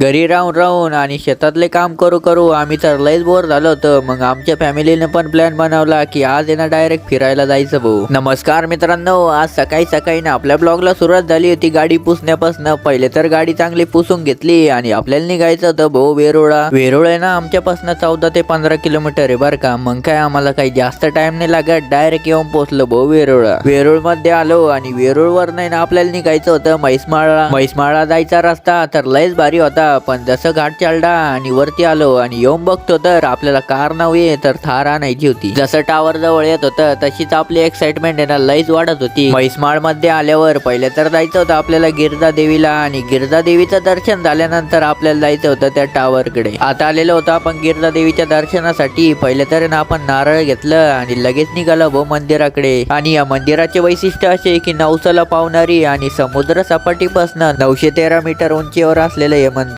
घरी राहून राहून आणि शेतातले काम करू करू आम्ही तर लयच बोर झालो होतो. मग आमच्या फॅमिलीने पण प्लॅन बनवला की आज आहे ना डायरेक्ट फिरायला जायचं भाऊ. नमस्कार मित्रांनो आज सकाळी सकाळी ना आपल्या ब्लॉगला सुरुवात झाली होती गाडी पुसण्यापासून. पहिले तर गाडी चांगली पुसून घेतली आणि आपल्याला निघायचं होतं भाऊ वेरुळा. वेरुळ आहे ना आमच्यापासून चौदा ते पंधरा किलोमीटर आहे बरं का. मग काय आम्हाला काही जास्त टाइम नाही लागत डायरेक्ट येऊन पोहोचलो भाऊ वेरुळा वेरुळमध्ये आलो आणि वेरुळ वर नाही ना आपल्याला निघायचं होतं म्हैसमाळा. म्हैसमाळा जायचा रस्ता तर लयच भारी होता. पण जसं घाट चालला आणि वरती आलो आणि येऊन बघतो तर आपल्याला कार नव्हे तर थार आणायची होती. जसं टावर जवळ येत होतं तशीच आपली एक्साइटमेंट आहे ना लईच वाढत होती. म्हैसमाळमध्ये आल्यावर पहिले तर जायचं होतं आपल्याला गिरजा देवीला आणि गिरजा देवीचं दर्शन झाल्यानंतर आपल्याला जायचं होतं त्या टावर कडे. आता आलेलो होतो आपण गिरजा देवीच्या दर्शनासाठी. पहिले तर ना आपण नारळ घेतलं आणि लगेच निघालो भो मंदिराकडे. आणि या मंदिराचे वैशिष्ट्य असे की नवसाला पावणारी आणि समुद्र सपाटीपासून नऊशे तेरा मीटर उंचीवर असलेलं हे मंदिर